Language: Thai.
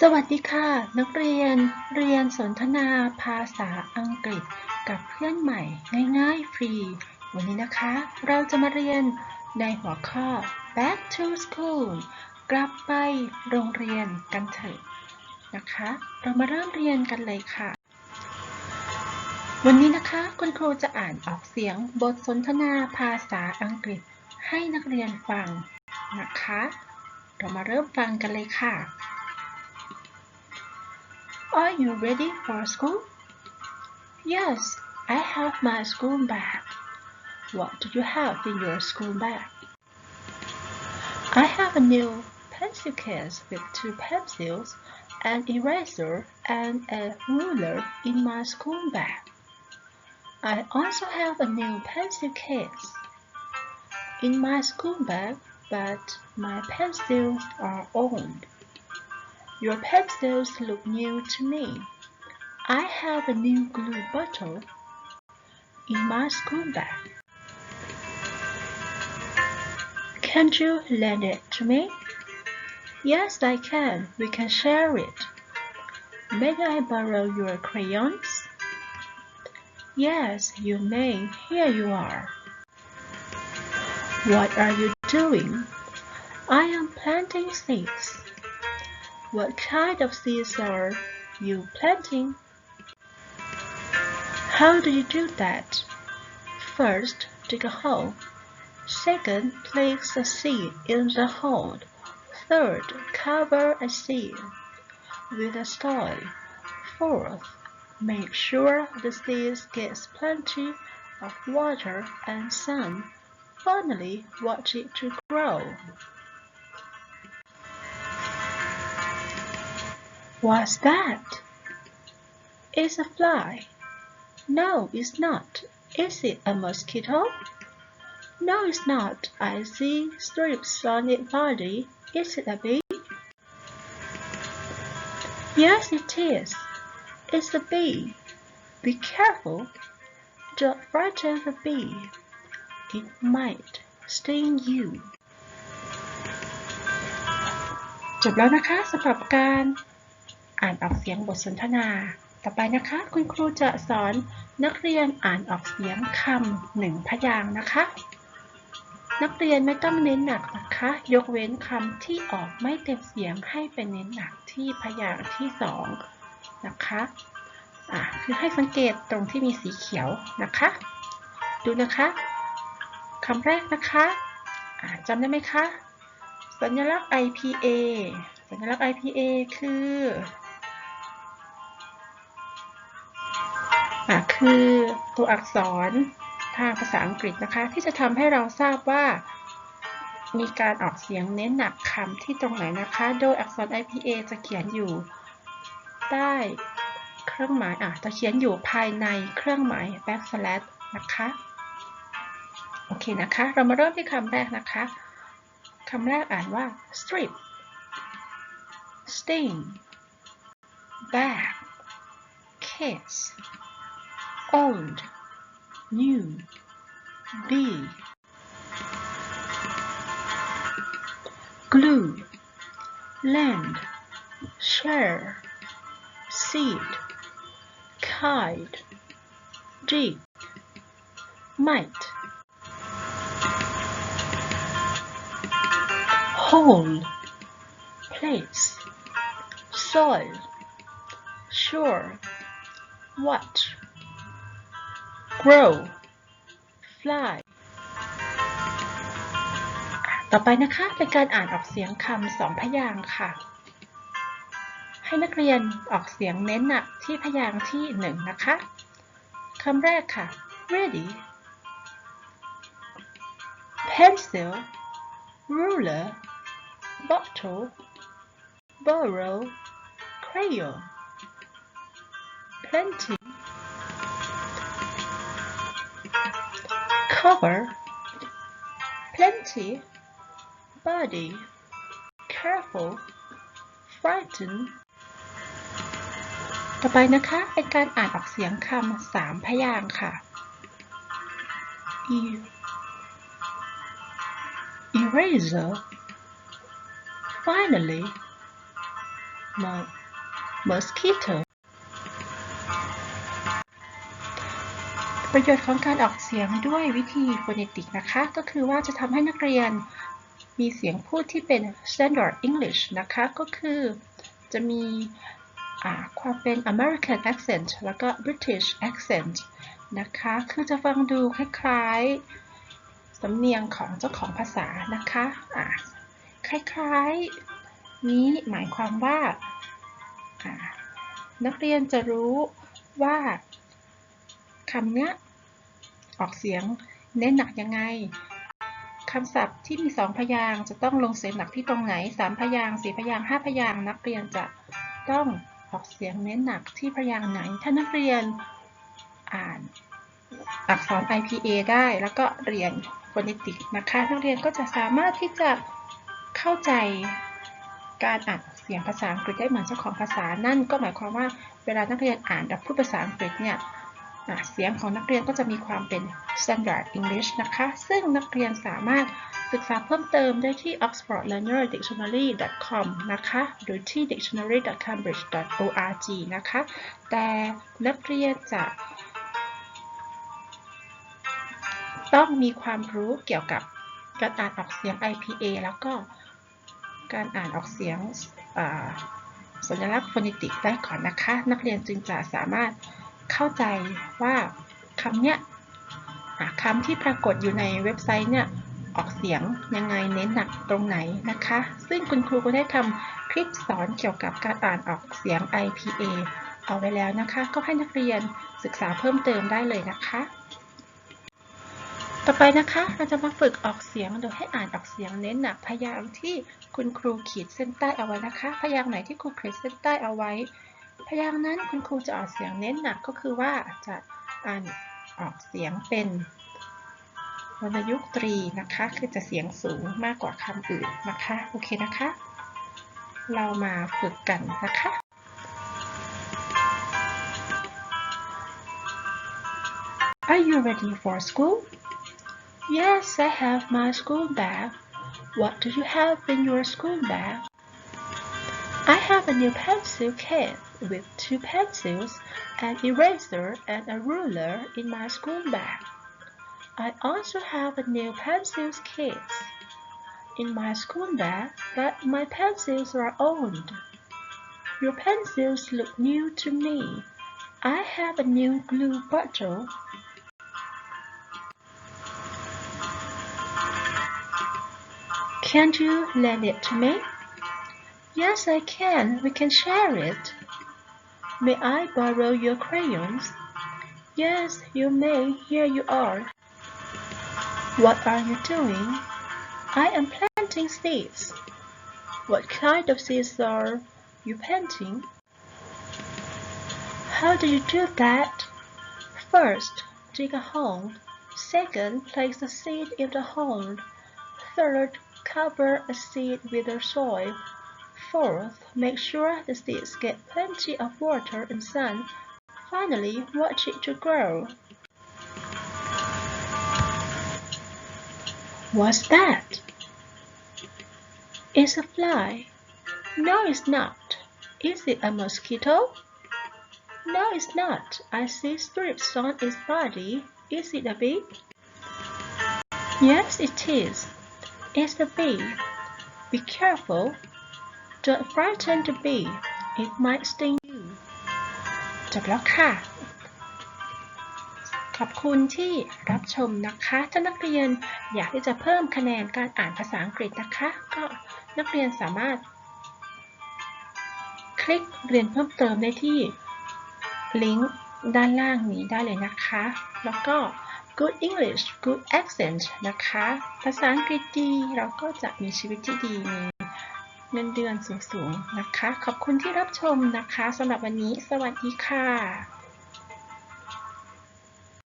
สวัสดีค่ะ นักเรียนเรียนสนทนาภาษาอังกฤษกับเพื่อนใหม่ง่ายๆ ฟรี วันนี้นะคะ เราจะมาเรียนในหัวข้อ back to school กลับไปโรงเรียนกันเถอะนะคะ เรามาเริ่มเรียนกันเลยค่ะ วันนี้นะคะคุณครูจะอ่านออกเสียงบทสนทนาภาษาอังกฤษให้นักเรียนฟังนะคะ เรามาเริ่มฟังกันเลยค่ะ Are you ready for school? Yes, I have my school bag. What do you have in your school bag? I have a new pencil case with two pencils, an eraser, and a ruler in my school bag. I also have a new pencil case in my school bag, but my pencils are old. Your pencils look new to me. I have a new glue bottle in my school bag. Can't you lend it to me? Yes, I can. We can share it. May I borrow your crayons? Yes, you may. Here you are. What are you doing? I am planting seeds. What kind of seeds are you planting? How do you do that? First, dig a hole. Second, place a seed in the hole. Third, cover a seed with a soil. Fourth, make sure the seeds gets plenty of water and sun. Finally, watch it to grow. What's that? It's a fly. No, it's not. Is it a mosquito? No, it's not. I see strips on its body. Is it a bee? Yes, it is. It's a bee. Be careful. Don't frighten the bee. It might sting you. จบแล้วนะคะสำหรับการ อ่านออกเสียงบทสนทนา ต่อไปนะคะ คุณครูจะสอนนักเรียนอ่านออกเสียงคำหนึ่งพยางค์นะคะ นักเรียนไม่ต้องเน้นหนักนะคะ ยกเว้นคำที่ออกไม่เต็มเสียงให้เป็นเน้นหนักที่พยางค์ที่สองนะคะอะคือให้สังเกตตรงที่มีสีเขียวนะคะ ดูนะคะคำแรกนะคะอะจำได้ไหมคะ สัญลักษณ์ IPA สัญลักษณ์ IPA คือ คือตัวอักษรทางภาษาอังกฤษนะคะ ที่จะทำให้เราทราบว่า มีการออกเสียงเน้นหนักคำที่ตรงไหนนะคะ โดยอักษร IPA จะเขียนอยู่ใต้เครื่องหมายอะจะเขียนอยู่ภายในเครื่องหมาย backslash นะคะ โอเคนะคะ เรามาเริ่มที่คำแรกนะคะคำแรกอ่านว่า strip sting bag case old new bee glue land share seed kite dig might. Hole place soil sure watch grow fly ต่อไปนะคะเป็นการอ่านออกเสียงคำสองพยางค์ค่ะ ให้นักเรียนออกเสียงเน้นหนักที่พยางค์ที่หนึ่งนะคะคำแรกค่ะ ready pencil ruler bottle borrow crayon plenty cover plenty body careful frighten ต่อไปนะคะเป็นการอ่านออกเสียงคำสามพยางค์ค่ะ e eraser finally mo- mosquito ประโยชน์ของการออกเสียงด้วยวิธีฟ o นติกนะคะ ก็คือว่าจะทำให้นักเรียนมีเสียงพูดที่เป็น standard English นะคะ ก็คือจะมีความเป็น American accent แล้วก็ British accent นะคะ คือจะฟังดูคล้ายๆ สำเนียงของเจ้าของภาษานะคะอ่าคล้ายๆ นี้หมายความว่าอ่านักเรียนจะรู้ว่าคำเนี้ย ออกเสียง เน้นหนักยังไงคำศัพท์ที่มีสองพยางจะต้องลงเสียงหนักที่ตรงไหนสามพยางค์สี่พยางค์ห้าพยางนักเรียนจะต้องออกเสียงเน้นหนักที่พยางไหน ถ้านักเรียนอ่านอักษร IPA ได้แล้วก็เรียนฟ o นติกนะคะนักเรียนก็จะสามารถที่จะเข้าใจการอ่านออกเสียงภาษาอังกฤษได้เหมือนเจ้าของภาษา นั่นก็หมายความว่าเวลานักเรียนอ่านกับพูดภาษาอังกฤษเนี่ย เสียงของนักเรียนก็จะมีความเป็น standard English นะคะ ซึ่งนักเรียนสามารถศึกษาเพิ่มเติมได้ที่ oxfordlearnerdictionary.com นะคะ หรือที่ dictionary.cambridge.org นะคะ แต่นักเรียนจะต้องมีความรู้เกี่ยวกับการอ่านออกเสียง IPA แล้วก็การอ่านออกเสียงสัญลักษณ์ฟ o นติกได้ก่อนนะคะ นักเรียนจึงจะสามารถ เข้าใจว่าคำเนี้ยคำที่ปรากฏอยู่ในเว็บไซต์เนี่ยออกเสียงยังไงเน้นหนักตรงไหนนะคะ ซึ่งคุณครูก็ได้ทำคลิปสอนเกี่ยวกับการอ่านออกเสียง IPA เอาไว้แล้วนะคะ ก็ให้นักเรียนศึกษาเพิ่มเติมได้เลยนะคะ ต่อไปนะคะเราจะมาฝึกออกเสียงโดยให้อ่านออกเสียงเน้นหนักพยางค์ที่คุณครูขีดเส้นใต้เอาไว้นะคะ พยางค์ไหนที่ครูขีดเส้นใต้เอาไว้ พยางค์นั้นคุณครูจะออกเสียงเน้นหนักก็คือว่าจะอ่านออกเสียงเป็นวรรณยุกต์ตรีนะคะ คือจะเสียงสูงมากกว่าคำอื่นนะคะ โอเคนะคะ เรามาฝึกกันนะคะ Are you ready for school? Yes, I have my school bag. What do you have in your school bag? I have a new pencil case with two pencils, an eraser, and a ruler in my school bag. I also have a new pencils case in my school bag, but my pencils are old. Your pencils look new to me. I have a new glue bottle Can't you lend it to me? Yes, I can. We can share it. May I borrow your crayons? Yes, you may. Here you are. What are you doing? I am planting seeds. What kind of seeds are you planting? How do you do that? First, dig a hole. Second, place the seed in the hole. Third, cover a seed with the soil. Fourth, make sure the seeds get plenty of water and sun. Finally, watch it to grow. What's that? It's a fly. No, it's not. Is it a mosquito? No, it's not. I see strips on its body. Is it a bee? Yes, it is. It's a bee. Be careful. Don't frighten the bee. It might sting you. จบแล้วค่ะ ขอบคุณที่รับชมนะคะถ้านักเรียนอยากที่จะเพิ่มคะแนนการอ่านภาษาอังกฤษนะคะ ก็นักเรียนสามารถ คลิกเรียนเพิ่มเติมได้ที่ลิงก์ด้านล่างนี้ได้เลยนะคะ แล้วก็ Good English Good Accent นะคะ ภาษาอังกฤษดี เราก็จะมีชีวิตที่ดีมี เงินเดือนสูงๆนะคะ ขอบคุณที่รับชมนะคะสำหรับวันนี้ สวัสดีค่ะ